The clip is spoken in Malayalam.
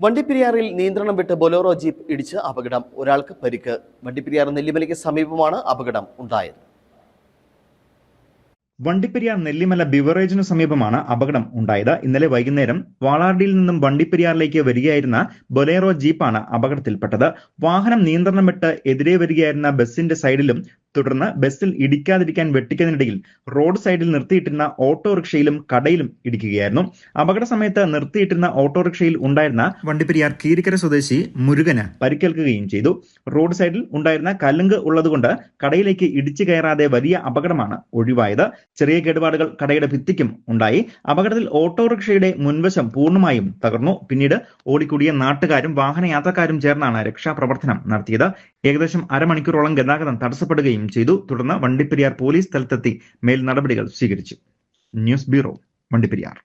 വണ്ടിപ്പെരിയാറിൽ നിയന്ത്രണം വിട്ട് ബൊലോറോ ജീപ്പ് ഇടിച്ച് അപകടം. ഒരാൾക്ക് പരിക്ക്. വണ്ടിപ്പെരിയാർ നെല്ലിമലയ്ക്ക് സമീപമാണ് അപകടം ഉണ്ടായത്. വണ്ടിപ്പെരിയാർ നെല്ലിമല ബിവറേജിന് സമീപമാണ് അപകടം ഉണ്ടായത്. ഇന്നലെ വൈകുന്നേരം വാളാർഡിയിൽ നിന്നും വണ്ടിപ്പെരിയാറിലേക്ക് വരികയായിരുന്ന ബൊലേറോ ജീപ്പാണ് അപകടത്തിൽപ്പെട്ടത്. വാഹനം നിയന്ത്രണം വിട്ട് എതിരെ വരികയായിരുന്ന ബസിന്റെ സൈഡിലും തുടർന്ന് ബസ്സിൽ ഇടിക്കാതിരിക്കാൻ വെട്ടിക്കുന്നതിനിടയിൽ റോഡ് സൈഡിൽ നിർത്തിയിട്ടിരുന്ന ഓട്ടോറിക്ഷയിലും കടയിലും ഇടിക്കുകയായിരുന്നു. അപകട സമയത്ത് നിർത്തിയിട്ടിരുന്ന ഓട്ടോറിക്ഷയിൽ ഉണ്ടായിരുന്ന വണ്ടിപ്പെരിയാർ കീരിക്കര സ്വദേശി മുരുകന് പരിക്കേൽക്കുകയും ചെയ്തു. റോഡ് സൈഡിൽ ഉണ്ടായിരുന്ന കലുങ്ക് ഉള്ളതുകൊണ്ട് കടയിലേക്ക് ഇടിച്ചു കയറാതെ വലിയ അപകടമാണ് ഒഴിവായത്. ചെറിയ കേടുപാടുകൾ കടയുടെ ഭിത്തിക്കും ഉണ്ടായി. അപകടത്തിൽ ഓട്ടോറിക്ഷയുടെ മുൻവശം പൂർണമായും തകർന്നു. പിന്നീട് ഓടിക്കൂടിയ നാട്ടുകാരും വാഹനയാത്രക്കാരും ചേർന്നാണ് രക്ഷാപ്രവർത്തനം നടത്തിയത്. ഏകദേശം അരമണിക്കൂറോളം ഗതാഗതം തടസ്സപ്പെടുകയും ചെയ്തു. തുടർന്ന് വണ്ടിപ്പെരിയാർ പോലീസ് സ്ഥലത്തെത്തി. മേൽ നടപടികൾ സ്വീകരിച്ചു. News bureau Vandiperiyar.